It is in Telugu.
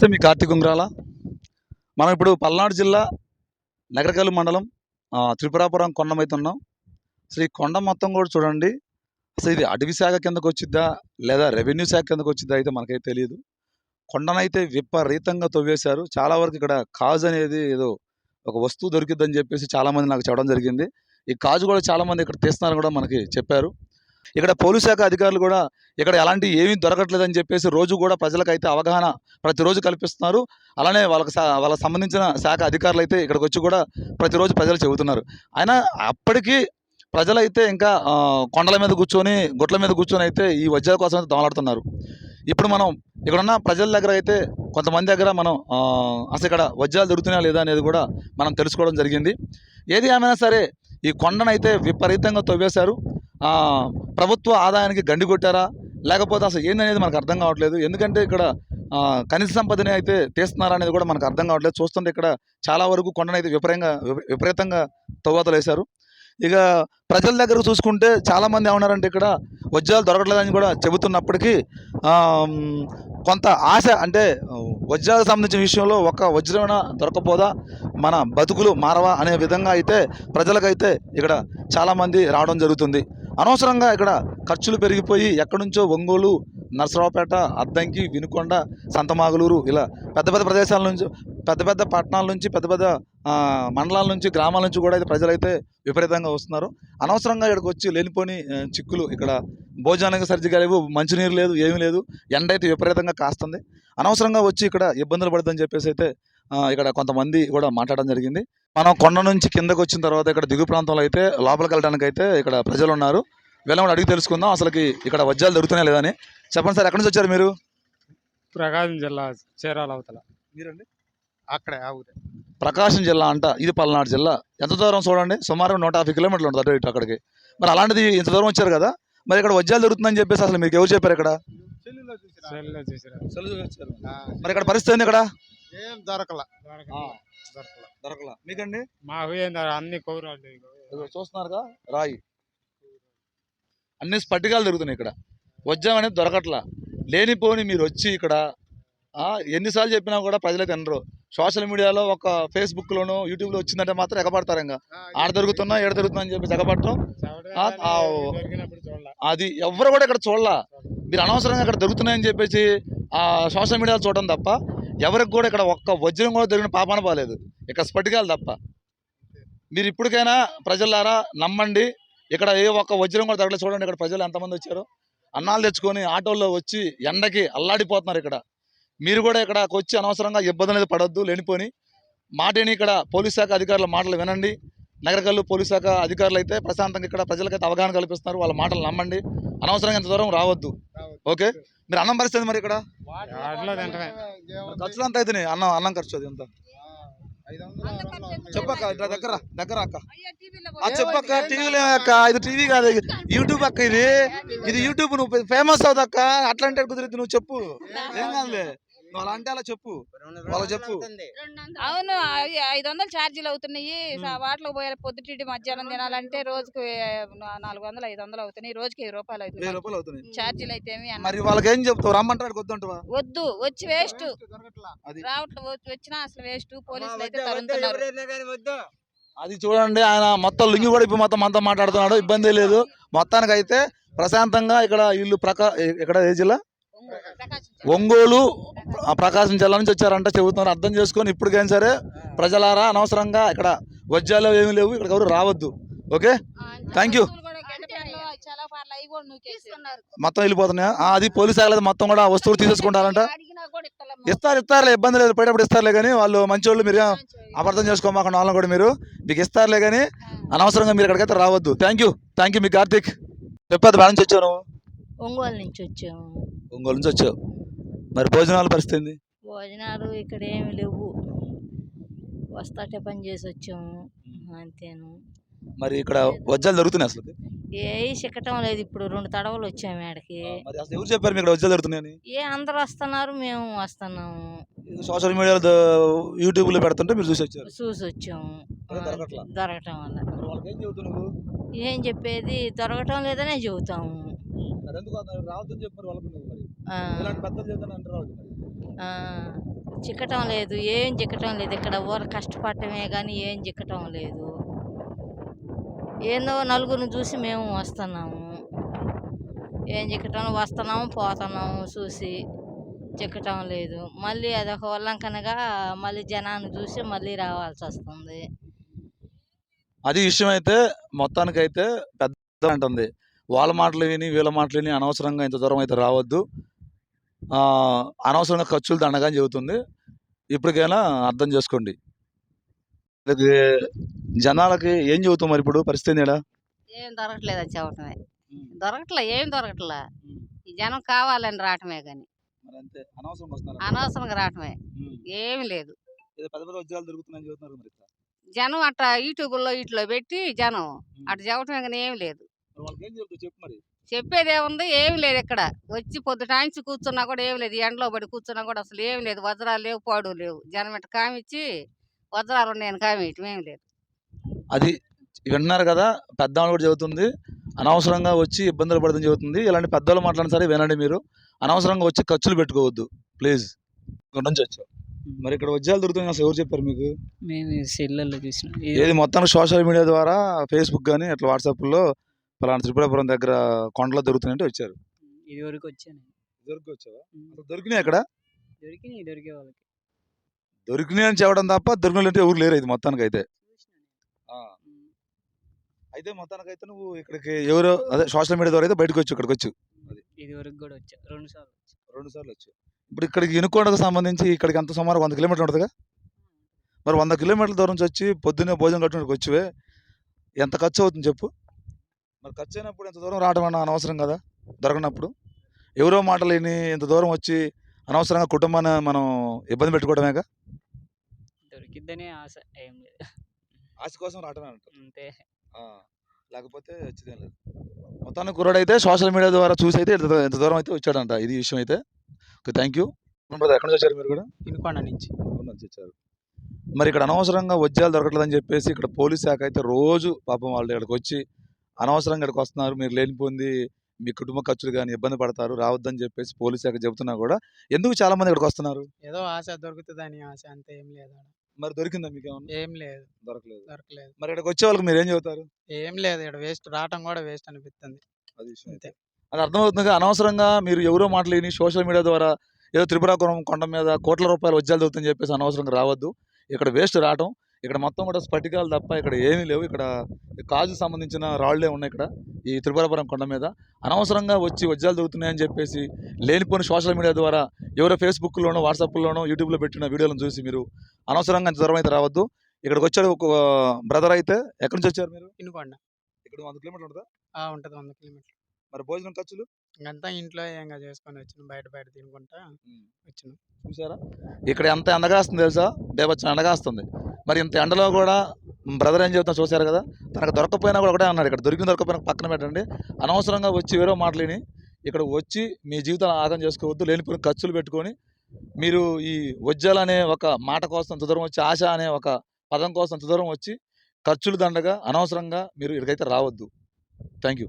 నమస్తే మీ కార్తీక్ ఉంగ్రాల. మనం ఇప్పుడు పల్నాడు జిల్లా నగరకల్లు మండలం త్రిపురాపురం కొండ ఉన్నాం అసలు ఈ కొండ మొత్తం కూడా చూడండి. అసలు ఇది అటవీ శాఖ కిందకు వచ్చిద్దా లేదా రెవెన్యూ శాఖ కిందకు వచ్చిద్దా అయితే మనకైతే తెలియదు కొండనైతే విపరీతంగా తవ్వేశారు. చాలా వరకు ఇక్కడ కాజు అనేది ఏదో ఒక వస్తువు దొరికిద్దని చెప్పేసి చాలామంది నాకు చెప్పడం జరిగింది. ఈ కాజు కూడా చాలామంది ఇక్కడ తీస్తున్నారని కూడా మనకి చెప్పారు. ఇక్కడ పోలీస్ శాఖ అధికారులు కూడా ఇక్కడ ఎలాంటి ఏమీ దొరకట్లేదని చెప్పేసి రోజు కూడా ప్రజలకైతే అవగాహన ప్రతిరోజు కల్పిస్తున్నారు. అలానే వాళ్ళకి వాళ్ళకి సంబంధించిన శాఖ అధికారులు అయితే ఇక్కడికి వచ్చి కూడా ప్రతిరోజు ప్రజలు చెబుతున్నారు. అయినా అప్పటికీ ప్రజలైతే ఇంకా కొండల మీద కూర్చొని గుట్ల మీద కూర్చొని అయితే ఈ వజ్రాల కోసం అయితే దోమలాడుతున్నారు. ఇప్పుడు మనం ఇక్కడున్న ప్రజల దగ్గర అయితే కొంతమంది దగ్గర మనం అసలు ఇక్కడ వజ్రాలు దొరుకుతున్నాయా లేదా అనేది కూడా మనం తెలుసుకోవడం జరిగింది. ఏది ఏమైనా సరే ఈ కొండనైతే విపరీతంగా తవ్వేశారు. ప్రభుత్వ ఆదాయానికి గండి కొట్టారా? లేకపోతే అసలు ఏందనేది మనకు అర్థం కావట్లేదు. ఎందుకంటే ఇక్కడ కనీస సంపదని అయితే తీస్తున్నారా అనేది కూడా మనకు అర్థం కావట్లేదు. చూస్తుంటే ఇక్కడ చాలా వరకు కొండనైతే విపరీతంగా విప- విపరీతంగా తవ్వాతలు వేశారు ఇక ప్రజల దగ్గర చూసుకుంటే చాలామంది ఏమన్నారంటే ఇక్కడ వజ్రాలు దొరకట్లేదని కూడా చెబుతున్నప్పటికీ కొంత ఆశ అంటే వజ్రాలకు సంబంధించిన విషయంలో ఒక వజ్రమైన దొరకపోదా? మన బతుకులు మారవా? అనే విధంగా అయితే ప్రజలకైతే ఇక్కడ చాలామంది రావడం జరుగుతుంది. అనవసరంగా ఇక్కడ ఖర్చులు పెరిగిపోయి ఎక్కడి నుంచో ఒంగోలు నరసరావుపేట అద్దంకి వినుకొండ సంతమాగులూరు ఇలా పెద్ద పెద్ద ప్రదేశాల నుంచి పెద్ద పెద్ద పట్టణాల నుంచి పెద్ద పెద్ద మండలాల నుంచి గ్రామాల నుంచి కూడా అయితే ప్రజలైతే విపరీతంగా వస్తున్నారు. అనవసరంగా ఇక్కడికి వచ్చి లేనిపోని చిక్కులు ఇక్కడ భోజనానికి సరిగ్గా లేవు మంచినీరు లేదు ఏమీ లేదు. ఎండ అయితే విపరీతంగా కాస్తుంది. అనవసరంగా వచ్చి ఇక్కడ ఇబ్బందులు పడుతుందని చెప్పేసి అయితే ఇక్కడ కొంతమంది కూడా మాట్లాడడం జరిగింది. మనం కొండ నుంచి కిందకు వచ్చిన తర్వాత ఇక్కడ దిగు ప్రాంతంలో అయితే లోపలికి వెళ్ళడానికి అయితే ఇక్కడ ప్రజలు ఉన్నారు. వీళ్ళని అడిగి తెలుసుకుందాం. అసలుకి ఇక్కడ వజ్రాలు దొరుకుతున్నాయి లేదని చెప్పండి సార్ ఎక్కడి నుంచి వచ్చారు మీరు? ప్రకాశం జిల్లా చీరాల అవతల. మీరండి? అక్కడే ఆ ఊరే. ప్రకాశం జిల్లా అంట. ఇది పల్నాడు జిల్లా. ఎంత దూరం చూడండి. సుమారు నూట యాభై కిలోమీటర్లు ఉంటుంది అటు ఇటు అక్కడికి. మరి అలాంటిది ఇంత దూరం వచ్చారు కదా. మరి ఇక్కడ వజ్రాలు దొరుకుతుందని చెప్పేసి అసలు మీకు ఎవరు చెప్పారు ఇక్కడ? మరి ఇక్కడ పరిస్థితి ఏంది ఇక్కడ? ఏం దొరకల. దొరకల. దొరకలా. మీకండి? మాకు అన్ని కౌరాలు చూస్తున్నారుగా? రాయి. అన్ని స్ఫటికాలు దొరుకుతున్నాయి ఇక్కడ. వజ్రం అనేది దొరకట్లా. లేనిపోని మీరు వచ్చి ఇక్కడ ఆ, ఎన్నిసార్లు చెప్పినా కూడా ప్రజలే తినరు. సోషల్ మీడియాలో ఒక ఫేస్బుక్లోనూ యూట్యూబ్లో వచ్చిందంటే మాత్రం ఎగబడతారు ఇంకా ఆడ దొరుకుతున్నా ఏడ దొరుకుతున్నా అని చెప్పి ఎగబడటం ఆ, ఆ, దొరికినప్పుడు చూడాల. అది ఎవరు కూడా ఇక్కడ చూడాల. మీరు అనవసరంగా ఇక్కడ దొరుకుతున్నాయని చెప్పేసి ఆ సోషల్ మీడియాలో చూడడం తప్ప ఎవరికి కూడా ఇక్కడ ఒక్క వజ్రం కూడా దొరికిన పాపాన పోలేదు ఇక్కడ స్ఫటికాలు తప్ప. మీరు ఇప్పటికైనా ప్రజలారా నమ్మండి. ఇక్కడ ఏ ఒక్క వజ్రం కూడా దొరకలేదు. చూడండి ఇక్కడ ప్రజలు ఎంతమంది వచ్చారు. అన్నాలు తెచ్చుకొని ఆటోల్లో వచ్చి ఎండకి అల్లాడిపోతున్నారు ఇక్కడ. మీరు కూడా ఇక్కడకి వచ్చి అనవసరంగా ఇబ్బందులు అనేది పడొద్దు లేనిపోని. మాటని ఇక్కడ పోలీస్ శాఖ అధికారుల మాటలు వినండి. నగరకల్లు పోలీస్ శాఖ అధికారులు అయితే ప్రశాంతంగా ఇక్కడ ప్రజలకైతే అవగాహన కల్పిస్తున్నారు. వాళ్ళ మాటలు నమ్మండి. అనవసరంగా ఇంత దూరం రావద్దు. ఓకే? మీరు అన్నం పరిస్థితి మరి ఇక్కడ? ఖర్చులు అంత అవుతున్నాయి అన్నం అన్నం ఖర్చు అది ఎంత? చెప్పక్క దగ్గర దగ్గర అక్క. ఆ చెప్పక్క టీవీలో అక్క? ఇది టీవీ కాదు ఇది యూట్యూబ్ అక్క ఇది. ఇది యూట్యూబ్ నువ్వు ఫేమస్ అవుతా అక్క. అట్లాంటి కుదిరిద్ది నువ్వు చెప్పు. ఏం కాదులే. నువ్వు అలా అంటే అలా చెప్పు. వాళ్ళకి చెప్పు. అవును ఐదు వందలు ఛార్జీలు అవుతున్నాయి. వాటిలో పోయాలి పొద్దుటి మధ్యాహ్నం తినాలంటే రోజుకి నాలుగు వందలు ఐదు వందలు అవుతున్నాయి. రోజుకి వెయ్యి రూపాయలు అవుతుంది. రూపాయలు అవుతున్నాయి. ఛార్జీలు అయితే మరి వాళ్ళకి ఏం చెప్తావు? రమ్మంటాడు వద్దంటవా? వద్దు వచ్చి వేస్ట్ అది. రావట్లే వచ్చి- వచ్చినా అసలు వేస్ట్ పోలీసులు అయితే తరుముతున్నారు అది చూడండి ఆయన మొత్తం లుంగి కూడా ఇప్పుడు మొత్తం అంతా మాట్లాడుతున్నాడు. ఇబ్బంది లేదు. మొత్తానికి అయితే ప్రశాంతంగా ఇక్కడ వీళ్ళు ప్రకా ఇక్కడ ఏ జిల్లా? ఒంగోలు ఆ ప్రకాశం జిల్లా నుంచి వచ్చారంట చెబుతున్నారు. అర్థం చేసుకొని ఇప్పటికైనా సరే ప్రజలారా అనవసరంగా ఇక్కడ వజ్రాలు ఏమీ లేవు. ఇక్కడ ఎవరు రావద్దు. ఓకే? కూడా నూకేస్తున్నారు మొత్తం వెళ్ళిపోతున్నాయా? ఆ, అది పోలీసు శాఖలు మొత్తం కూడా వస్తువులు తీసేసుకుంటారంట. ఇస్తారు ఇస్తారులే. ఇబ్బంది లేదు. పోయేటప్పుడు ఇస్తారులే కానీ వాళ్ళు మంచోళ్ళు మీరు ఏం అపార్థం చేసుకోమాకండి వాళ్ళని కూడా మీరు. మీకు ఇస్తారులే కానీ అనవసరంగా మీరు ఇక్కడికైతే రావద్దు. థ్యాంక్ యూ థ్యాంక్ యూ మీ కార్తీక్. చెప్పేది బాగా నుంచి వచ్చావు నువ్వు. ఒంగోలు నుంచి వచ్చాము. ఒంగోలు నుంచి వచ్చావు. మరి భోజనాల పరిస్థితి ఏంది? భోజనాలు ఇక్కడ ఏమి లేవు. వస్తాటే పని చేసి వచ్చాము. అంతేను. మరి ఇక్కడ వజ్రాలు దొరుకుతున్నాయి అసలు ఏ చిక్కటం లేదు ఇప్పుడు రెండు తడవలు వచ్చాము ఆడకి మరి అసలు ఎవరు చెప్పారు మీకు ఇక్కడ దొరుకుతున్నాయని ఏ అందరు వస్తున్నారు మేము వస్తున్నాము. సోషల్ మీడియాలో యూట్యూబ్లో పెడుతుంటే మీరు చూసి వచ్చారు. చూసి వచ్చాము? దొరకటం వల్ల. ఏం చెప్పేది? దొరకటం లేదనే చెబుతాము. మరి ఎందుకు అలా రావద్దని చెప్పారు వాళ్ళకి నువ్వు మరి. ఆ, ఇలాంటి పెద్దలు చెబుతాను అంటారు వాళ్ళు మరి. ఆ, చిక్కటం లేదు ఏం చిక్కటం లేదు. ఇక్కడ ఊర కష్టపడటమే కానీ ఏం చిక్కటం లేదు. ఏందో నలుగురిని చూసి మేము వస్తున్నాము. ఏం చిక్కటం వస్తున్నాము పోతున్నాము చూసి చిక్కటం లేదు. మళ్ళీ అదొక ఉల్లంఘనగా మళ్ళీ జనాన్ని చూసి మళ్ళీ రావాల్సి వస్తుంది. అది విషయం అయితే మొత్తానికైతే పెద్ద అంటుంది. వాళ్ళ మాటలు విని వీళ్ళ మాటలు విని అనవసరంగా ఇంత దూరం అయితే రావద్దు. ఆ, అనవసరంగా ఖర్చులు దండగా చెబుతుంది. ఇప్పటికైనా అర్థం చేసుకోండి. జనాలకి ఏం చెబుతాం మరి ఇప్పుడు? పరిస్థితి? ఏం దొరకట్లేదు అది చెప్పటమే దొరకట్లే ఏం దొరకట్లే. ఈ జనం కావాలని రావటమే కానీ. అనవసరంగా రావటమే. ఏమి లేదు. జనం అట్లా యూట్యూబ్లో ఇట్లో పెట్టి జనం. అటు చెప్పటమే కానీ ఏమి లేదు. చెప్పేది ఏముంది? ఏమి లేదు ఇక్కడ. వచ్చి పొద్దుటాంచి కూర్చున్నా కూడా ఏమి లేదు. ఎండలో పడి కూర్చున్నా కూడా అసలు ఏమి లేదు. వజ్రాలు లేవు పాడు లేవు. జనం ఇట్ట కామిచ్చి వజ్రాలు ఉన్నాయని కామియటం ఏమి లేదు. అది వింటున్నారు కదా పెద్దవాళ్ళు కూడా చెబుతుంది అనవసరంగా వచ్చి ఇబ్బందులు పడుతుంది చెబుతుంది. ఇలాంటి పెద్దవాళ్ళు మాట్లాడిన సరే వినండి మీరు. అనవసరంగా వచ్చి ఖర్చులు పెట్టుకోవద్దు. ప్లీజ్. ఇక్కడ నుంచి వచ్చావు మరి ఇక్కడ ఉద్యోగాలు దొరుకుతున్నాయి అసలు ఎవరు చెప్పారు మీకు? మేము సెల్లలో చూసినాం. ఏది మొత్తం సోషల్ మీడియా ద్వారా ఫేస్బుక్ కానీ అట్లా వాట్సాప్లో పలానా త్రిపురాపురం దగ్గర కొండలో దొరుకుతున్నాయంటే వచ్చారు. ఇది వరకు వచ్చాను. దొరికి వచ్చావా? అసలు దొరికినాయి అక్కడ దొరికినాయి దొరికే వాళ్ళకి. దొరికినాయి అని చెప్పడం తప్ప దొరికినట్టు ఎవరు లేరు ఇది మొత్తానికి అయితే అయితే మొత్తానికి అయితే నువ్వు ఇక్కడికి ఎవరో అదే సోషల్ మీడియా ద్వారా అయితే బయటకు వచ్చి ఇక్కడికి వచ్చు ఇది వరకు కూడా వచ్చా రెండు సార్లు వచ్చా. రెండు సార్లు వచ్చు. ఇప్పుడు ఇక్కడికి ఇనుకోండకు సంబంధించి ఇక్కడికి ఎంత సుమారు వంద కిలోమీటర్లు ఉంటుందిగా? మరి వంద కిలోమీటర్ల దూరం నుంచి వచ్చి పొద్దున్నే భోజనం కట్టుకుని వచ్చువే? ఎంత ఖర్చు అవుతుంది చెప్పు? మరి ఖర్చు అయినప్పుడు ఇంత దూరం రావడం అన్న అనవసరం కదా? దొరకనప్పుడు? ఎవరో మాటలు విని ఇంత దూరం వచ్చి అనవసరంగా కుటుంబాన్ని మనం ఇబ్బంది పెట్టుకోవడమేగా? దొరికిద్దనే ఆశ ఏం లేదు. ఆశ కోసం రావడమే అంటారు. అంతే. లేకపోతే వచ్చేదేం లేదు. మొత్తానికి కుర్రాడు అయితే సోషల్ మీడియా ద్వారా చూసి అయితే ఇంత దూరం అయితే వచ్చాడంట. ఇది విషయం అయితే. Okay thank you. ఎక్కడి నుంచి వచ్చారు మీరు కూడా? ఇనుకొండ నుంచి. వచ్చి వచ్చారు. మరి ఇక్కడ అనవసరంగా వజ్రాలు దొరకట్లేదని చెప్పేసి ఇక్కడ పోలీస్ శాఖ అయితే రోజు పాపం వాళ్ళు ఇక్కడికి వచ్చి అనవసరంగా ఇక్కడికి వస్తున్నారు మీరు లేనిపోయింది మీ కుటుంబ ఖర్చులు కానీ ఇబ్బంది పడతారు రావద్దని చెప్పేసి పోలీస్ శాఖ చెబుతున్నా కూడా ఎందుకు చాలా మంది ఇక్కడికి వస్తున్నారు? ఏదో ఆశ దొరుకుతుందని ఆశ అంతే ఏం లేదు. మరి దొరికిందా మీకు ఏం లేదు. దొరకలేదు. దొరకలేదు. మరి ఇక్కడికి వచ్చే వాళ్ళకి మీరు ఏం చెబుతారు? ఏం లేదు ఇక్కడ వేస్ట్ రావటం కూడా వేస్ట్ అనిపిస్తుంది అది విషయం అంతే. అది అర్థమవుతుంది అనవసరంగా మీరు ఎవరో మాటలు విని సోషల్ మీడియా ద్వారా ఏదో త్రిపురాపురం కొండ మీద కోట్ల రూపాయలు వజ్రాలు దొరుకుతుందని చెప్పేసి అనవసరంగా రావద్దు. ఇక్కడ వేస్ట్ రావటం ఇక్కడ మొత్తం కూడా స్ఫటికాలు తప్ప ఇక్కడ ఏమీ లేవు. ఇక్కడ కాజు సంబంధించిన రాళ్ళే ఉన్నాయి ఇక్కడ ఈ త్రిపురాపురం కొండ మీద. అనవసరంగా వచ్చి వజ్రాలు దొరుకుతున్నాయని చెప్పేసి లేనిపోని సోషల్ మీడియా ద్వారా ఎవరో ఫేస్బుక్లోనో వాట్సాప్లోనో యూట్యూబ్లో పెట్టిన వీడియోలను చూసి మీరు అనవసరంగా దూరం అయితే రావద్దు. ఇక్కడికి వచ్చాడు ఒక బ్రదర్ అయితే ఎక్కడి నుంచి వచ్చారు మీరు? ఇనుకొండ ఇక్కడ వంద కిలోమీటర్లు ఉంటుందా? ఉంటుంది వంద కిలోమీటర్లు. మరి భోజనం ఖర్చులు? ఇంకంతా ఇంట్లో ఏంగా చేసుకొని వచ్చిన బయట బయట తినుకుంటా వచ్చిన. చూసారా? ఇక్కడ ఎంత ఎండగాస్తుంది తెలుసా? బేబచ్చం ఎండగాస్తుంది. మరి ఇంత ఎండలో కూడా బ్రదర్ ఏం చెబుతాం చూసారు కదా? తనకు దొరకపోయినా కూడా ఒకటే అన్నాడు. ఇక్కడ దొరికిన దొరకపోయినా పక్కన పెట్టండి. అనవసరంగా వచ్చి వేరే మాటలేని ఇక్కడ వచ్చి మీ జీవితాన్ని ఆగం చేసుకోవద్దు లేనిపోయిన ఖర్చులు పెట్టుకొని మీరు ఈ వజ్జాలు అనే ఒక మాట కోసం ఇంత దూరం వచ్చి ఆశ అనే ఒక పదం కోసం ఇంత దూరం వచ్చి ఖర్చులు దండగా అనవసరంగా మీరు ఇక్కడికైతే రావద్దు. Thank you